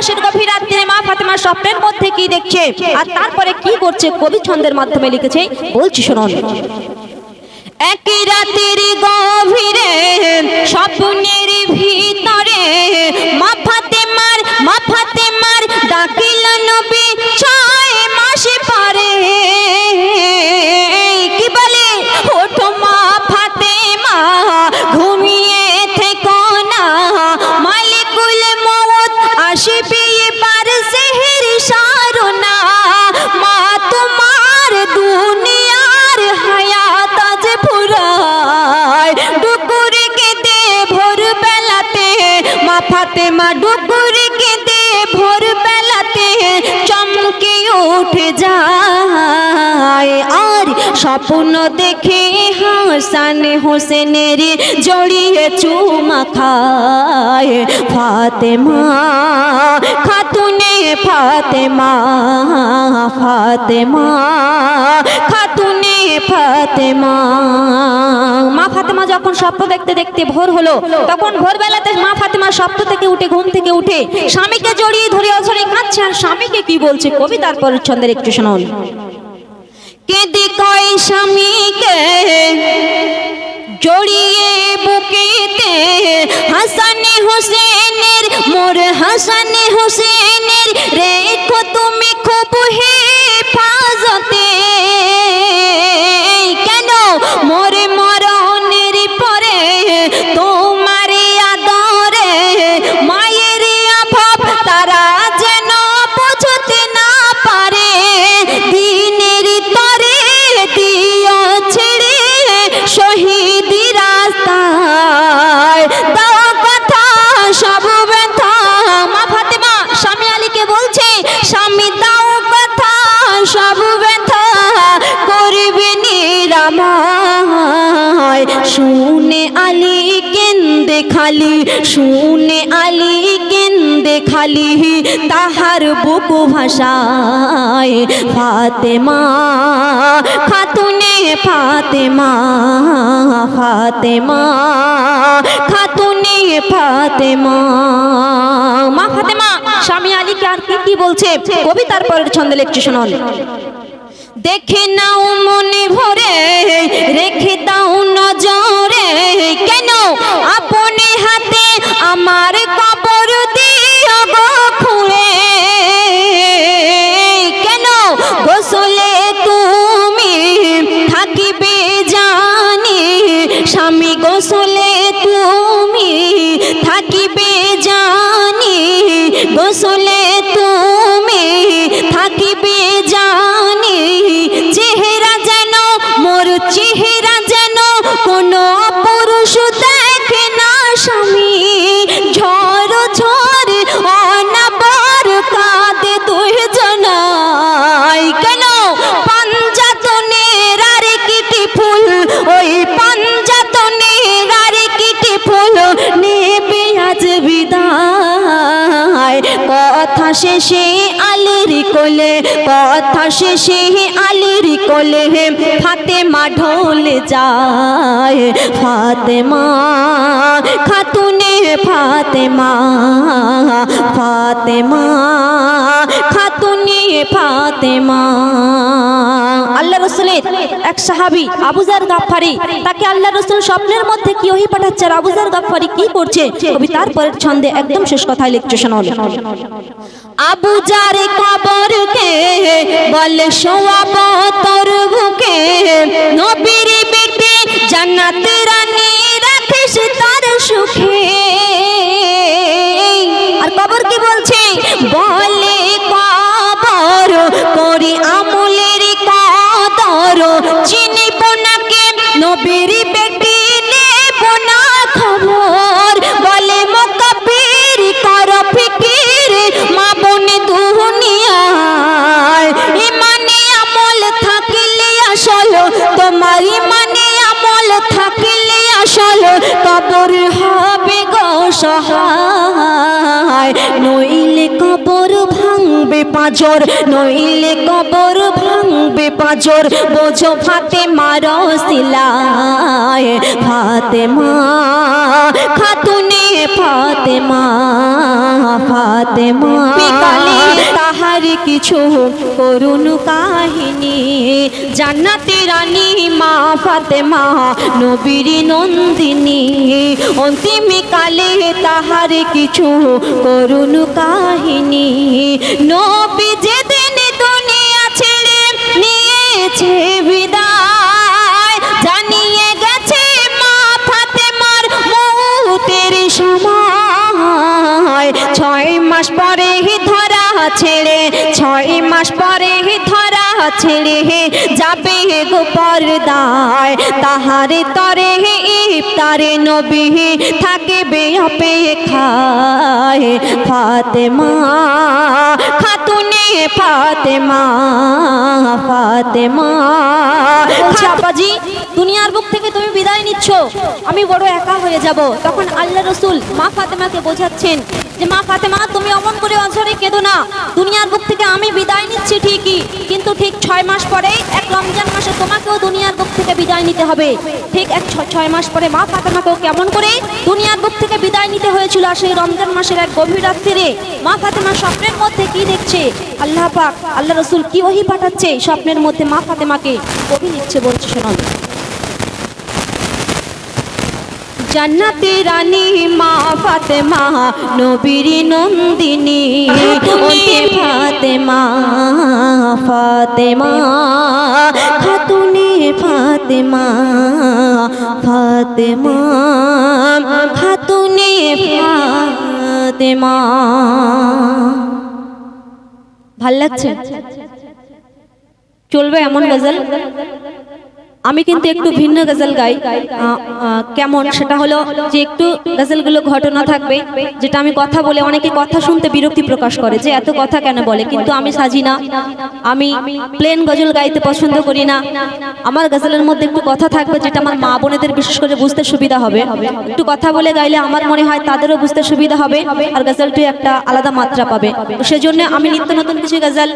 মাসের গভীর রাত্রে মা ফাতেমা স্বপ্নের মধ্যে কি দেখছে? আর তারপরে কি করছে? কবি ছন্দের মাধ্যমে লিখেছে, বলছি শুনুন। একই রাতের গভীরে, স্বপ্নের ভিতরে ফাতেমা ডুকুর কেঁদে ভোর বেলাতে চমকে উঠে যায়। আর স্বপ্ন দেখে হাসান হোসেনের জড়িয়ে চুমা খায়। ফাতেমা, খাতুনে ফাতেমা ফাতেমা, খাতুনে ফাতেমা। যখন স্বপ্ন দেখতে দেখতে ভোর হলো, তখন ভোরবেলাতে মা ফাতেমা স্বপ্ন থেকে উঠে, ঘুম থেকে উঠে স্বামীকে জড়িয়ে ধরে অঝরে কাঁদছে। আর স্বামীকে কি বলছে? কবি তারপর ছন্দের একটু শুনুন। কেঁদে কয় স্বামীকে জড়িয়ে বুকেতে হাসানে হোসেনের মোর হাসানে হোসেনের নিরাময় শুনে আলী কেন্দে খালি, শুনে আলী কেন্দে খালি, তাহার বুকু ভাষায় ফাতেমা, খাতুনে ফাতেমা ফাতেমা, খাতুনে ফাতেমা। মা ফাতেমা, স্বামী আলীকে আর কি কি বলছে? কবি তারপরের ছন্দে লিখছে, শুনুন। দেখে নাও মনে ভরে, রেখে দাও নজরে। কেন আপনি হাতে আমার কবর দিও গো খুঁড়ে? কেন গোসলে তুমি থাকিবে জানি? স্বামী গোসলে তুমি থাকিবে জানি? গোসলে শেষে আলির কোলে কথা শেষে আলির কোলে ফাতেমা ঢোল যায় ফাতেমা খাতুনে ফাতেমা ফাতেমা, খাতুনে ফাতেমা। আল্লাহ রসুলের এক সাহাবি আবুজার গাফারি তাকে আল্লাহ রসুল স্বপ্নের মধ্যে কি ওহি পাঠাচ্ছে আর আবুজার গাফারি কি করছে? কবি তারপরের ছন্দে একদম শেষ কথায় লিখছে শোনাল আবু যারে কবরকে বলে, শোয়াব তোর বুকে। নবীর বেটে জান্নাতে পাঁজর নইলে কবর ভাঙবে পাঁজর। বোঝো ফাতে মারো সিলায় ফাতে মা খাতুনে ফাতেমা ফাতেমা। বিকালে তাহার কিছু করুণ কাহিনী জান্নাতে রানী মা ফাতেমা নবীর নন্দিনী। অন্তিম কালে তাহার কিছু করুণ কাহিনী নবী যেদিন দুনিয়া ছেড়ে নিয়েছে বিদায়, জানিয়ে গেছে মা ফাতেমার মৌতের সময়। ছয় মাস পরে ধরা ছেড়ে, ছয় মাস পরে ধরা ছেড়ে যাবে গো পর্দায়। তাহারে তরে ইফতারে নবী থাকবে অপেক্ষায় ফাতেমা। খাতুনে ফাতেমা ফাতেমা। ছাপাজি দুনিয়ার বুক থেকে তুমি বিদায় নিচ্ছ। আমি বড় একা হয়ে যাব। তখন আল্লাহ রসুল মা ফাতেমাকে বোঝাচ্ছেন যে, মা ফাতেমা, তুমি অমন করে অঝরে কেঁদো না। দুনিয়ার বুক থেকে আমি বিদায় নিচ্ছি ঠিকই। কিন্তু ঠিক ছয় মাস পরে, এক রমজান মাসে তোমাকেও দুনিয়ার বুক থেকে বিদায় নিতে হবে। ঠিক এক ছয় মাস পরে মা ফাতেমাকেও কেমন করে দুনিয়ার বুক থেকে বিদায় নিতে হয়েছিল আর সেই রমজান মাসের এক গভীর রাত্রিরে মা ফাতেমা স্বপ্নের মধ্যে কি দেখছে? আল্লাহ পাক, আল্লাহ রসুল কি ওহি পাঠাচ্ছে? স্বপ্নের মধ্যে মা ফাতেমাকে কবি নিচ্ছে বলছে শোনাল জান্নাতে রানী মা ফাতেমা নবীর নন্দিনী। ওতে ফাতেমা ফাতেমা। খাতুনে ফাতেমা ফাতেমা। খাতুনে ফাতেমা। ভালো লাগছে? চলবে এমন গজল? আমি কিন্তু একটু ভিন্ন গজল গাই। কেমন? সেটা হলো যে একটু গজলগুলো ঘটনা থাকবে, যেটা আমি কথা বলে অনেকে কথা শুনতে বিরক্তি প্রকাশ করে যে এত কথা কেন বলে? কিন্তু আমি সাজি না। আমি প্লেন গজল গাইতে পছন্দ করি না। আমার গজলের মধ্যে একটু কথা থাকবে যেটা আমার মা বোনেদের বিশেষ করে বুঝতে সুবিধা হবে। একটু কথা বলে গাইলে আমার মনে হয় তাদেরও বুঝতে সুবিধা হবে, আর গজলটি একটা আলাদা মাত্রা পাবে। সেজন্য আমি নিত্য নতুন কিছু গজল